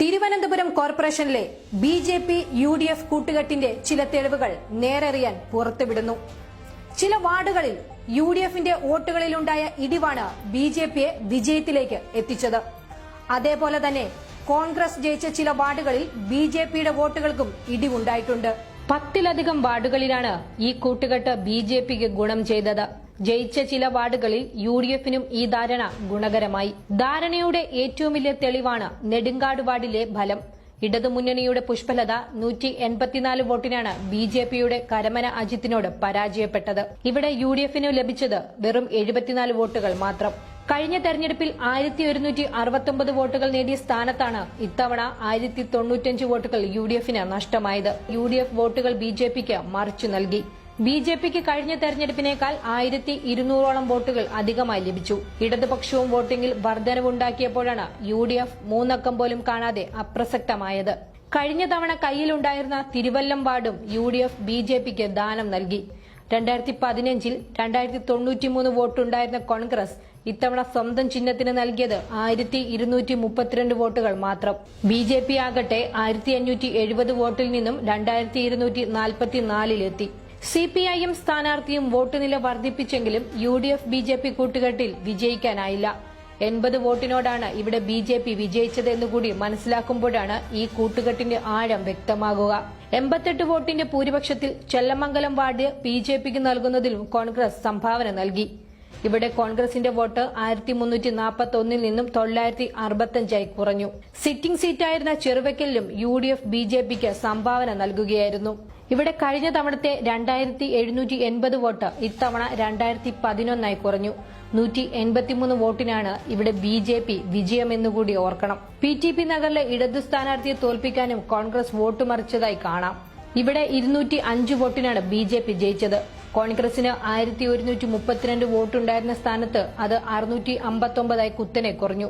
തിരുവനന്തപുരം കോർപ്പറേഷനിലെ B J P U D F കൂട്ടുകെട്ടിന്റെ ചില തെളിവുകൾ നേരറിയാൻ പുറത്തുവിടുന്നു. ചില വാർഡുകളിൽ യു ഡി എഫിന്റെ വോട്ടുകളിലുണ്ടായ ഇടിവാണ് ബി ജെ പിയെ വിജയത്തിലേക്ക് എത്തിച്ചത്. അതേപോലെ തന്നെ കോൺഗ്രസ് ജയിച്ച ചില വാർഡുകളിൽ ബി ജെ പിയുടെ വോട്ടുകൾക്കും ഇടിവുണ്ടായിട്ടുണ്ട്. പത്തിലധികം വാർഡുകളിലാണ് ഈ കൂട്ടുകെട്ട് ബി ജെ പിക്ക് ഗുണം ചെയ്തത്. ജയിച്ച ചില വാർഡുകളിൽ യു ഡി എഫിനും ഈ ധാരണ ഗുണകരമായി. ധാരണയുടെ ഏറ്റവും വലിയ തെളിവാണ് നെടുങ്കാട് വാർഡിലെ ഫലം. ഇടതുമുന്നണിയുടെ പുഷ്പലത നൂറ്റി എൺപത്തിനാല് വോട്ടിനാണ് ബി ജെ പിയുടെ കരമന അജിത്തിനോട് പരാജയപ്പെട്ടത്. ഇവിടെ യു ഡി എഫിന് ലഭിച്ചത് വെറും എഴുപത്തിനാല് വോട്ടുകൾ മാത്രം. കഴിഞ്ഞ തെരഞ്ഞെടുപ്പിൽ ആയിരത്തി ഒരുന്നൂറ്റി അറുപത്തൊമ്പത് വോട്ടുകൾ നേടിയ സ്ഥാനത്താണ് ഇത്തവണ ആയിരത്തി തൊണ്ണൂറ്റഞ്ച് വോട്ടുകൾ യു ഡി എഫിന് നഷ്ടമായത്. യു ഡി എഫ് വോട്ടുകൾ ബി ജെ പിക്ക് മറിച്ചു നൽകി. ബി ജെ പിക്ക് കഴിഞ്ഞ തെരഞ്ഞെടുപ്പിനേക്കാൾ ആയിരത്തി ഇരുന്നൂറോളം വോട്ടുകൾ അധികമായി ലഭിച്ചു. ഇടതുപക്ഷവും വോട്ടിംഗിൽ വർധനവുണ്ടാക്കിയപ്പോഴാണ് യു ഡി എഫ് മൂന്നക്കം പോലും കാണാതെ അപ്രസക്തമായത്. കഴിഞ്ഞ തവണ കയ്യിലുണ്ടായിരുന്ന Thiruvallam വാർഡും U D F B J പിക്ക് ദാനം നൽകി. രണ്ടായിരത്തി പതിനഞ്ചിൽ രണ്ടായിരത്തി തൊണ്ണൂറ്റിമൂന്ന് വോട്ടുണ്ടായിരുന്ന കോൺഗ്രസ് ഇത്തവണ സ്വന്തം ചിഹ്നത്തിന് നൽകിയത് ആയിരത്തി ഇരുന്നൂറ്റി മുപ്പത്തിരണ്ട് വോട്ടുകൾ മാത്രം. ബി ജെ പി ആകട്ടെ ആയിരത്തി അഞ്ഞൂറ്റി എഴുപത് വോട്ടിൽ നിന്നും രണ്ടായിരത്തി ഇരുന്നൂറ്റി നാൽപ്പത്തിനാലിലെത്തി സി പി ഐ എം സ്ഥാനാർത്ഥിയും വോട്ട് നില വർദ്ധിപ്പിച്ചെങ്കിലും U D F B J P കൂട്ടുകെട്ടിൽ വിജയിക്കാനായില്ല. എൺപത് വോട്ടിനോടാണ് ഇവിടെ ബി ജെ പി വിജയിച്ചതെന്നുകൂടി മനസ്സിലാക്കുമ്പോഴാണ് ഈ കൂട്ടുകെട്ടിന്റെ ആഴം വ്യക്തമാകുക. എൺപത്തെട്ട് വോട്ടിന്റെ ഭൂരിപക്ഷത്തിൽ ചെല്ലമംഗലം വാർഡ് ബി ജെ പിക്ക് നൽകുന്നതിലും കോൺഗ്രസ് സംഭാവന നൽകി. ഇവിടെ കോൺഗ്രസിന്റെ വോട്ട് ആയിരത്തി മുന്നൂറ്റി നാൽപ്പത്തി ഒന്നിൽ നിന്നും തൊള്ളായിരത്തി അറുപത്തഞ്ചായി കുറഞ്ഞു. സിറ്റിംഗ് സീറ്റായിരുന്ന ചെറുവയ്ക്കലിലും U D F B J പിക്ക് സംഭാവന നൽകുകയായിരുന്നു. ഇവിടെ കഴിഞ്ഞ തവണത്തെ രണ്ടായിരത്തി എഴുന്നൂറ്റി എൺപത് വോട്ട് ഇത്തവണ രണ്ടായിരത്തി പതിനൊന്നായി കുറഞ്ഞു. നൂറ്റി എൺപത്തിമൂന്ന് വോട്ടിനാണ് ഇവിടെ ബി ജെ പി വിജയമെന്നുകൂടി ഓർക്കണം. പി ടി പി നഗറിലെ ഇടതു സ്ഥാനാർത്ഥിയെ തോൽപ്പിക്കാനും കോൺഗ്രസ് വോട്ട് മറിച്ചതായി കാണാം. ഇവിടെ ഇരുന്നൂറ്റി അഞ്ച് വോട്ടിനാണ് ബി ജെ പി ജയിച്ചത്. കോൺഗ്രസിന് ആയിരത്തി ഒരുന്നൂറ്റി മുപ്പത്തിരണ്ട് വോട്ടുണ്ടായിരുന്ന സ്ഥാനത്ത് അത് അറുന്നൂറ്റി അമ്പത്തൊമ്പതായി കുത്തനെ കുറഞ്ഞു.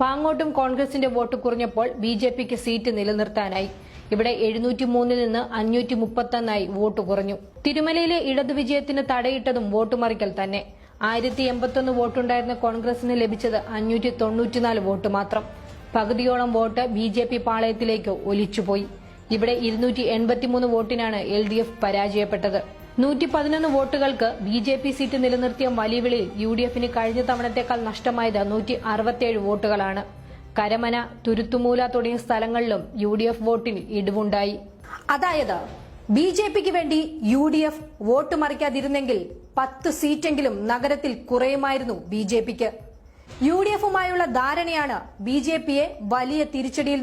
പാങ്ങോട്ടും കോൺഗ്രസിന്റെ വോട്ട് കുറഞ്ഞപ്പോൾ ബി ജെ പിക്ക് സീറ്റ് നിലനിർത്താനായി. ഇവിടെ എഴുന്നൂറ്റി മൂന്നിൽ നിന്ന് അഞ്ഞൂറ്റി മുപ്പത്തൊന്നായി വോട്ട് കുറഞ്ഞു. തിരുമലയിലെ ഇടതു വിജയത്തിന് തടയിട്ടതും വോട്ടുമറിക്കൽ തന്നെ. ആയിരത്തി എൺപത്തൊന്ന് വോട്ടുണ്ടായിരുന്ന കോൺഗ്രസിന് ലഭിച്ചത് അഞ്ഞൂറ്റി തൊണ്ണൂറ്റിനാല് വോട്ട് മാത്രം. പകുതിയോളം വോട്ട് ബി ജെ പി പാളയത്തിലേക്ക് ഒലിച്ചുപോയി. ഇവിടെ ഇരുന്നൂറ്റി എൺപത്തിമൂന്ന് വോട്ടിനാണ് എൽ ഡി എഫ് പരാജയപ്പെട്ടത്. നൂറ്റി പതിനൊന്ന് വോട്ടുകൾക്ക് ബി ജെ പി സീറ്റ് നിലനിർത്തിയ വലിവിളിയിൽ യു ഡി എഫിന് കഴിഞ്ഞ തവണത്തേക്കാൾ നഷ്ടമായത് നൂറ്റി അറുപത്തിയേഴ് വോട്ടുകളാണ്. കരമന തുരുത്തുമൂല തുടങ്ങിയ സ്ഥലങ്ങളിലും യു ഡി എഫ് വോട്ടിൽ ഇടിവുണ്ടായി. അതായത് ബി ജെ പിക്ക് വേണ്ടി യു ഡി എഫ് വോട്ട് മറിക്കാതിരുന്നെങ്കിൽ പത്ത് സീറ്റെങ്കിലും നഗരത്തിൽ കുറയുമായിരുന്നു ബി ജെ പിക്ക്. യു ഡി എഫുമായുള്ള ധാരണയാണ് ബി ജെ പിയെ വലിയ തിരിച്ചടിയിൽ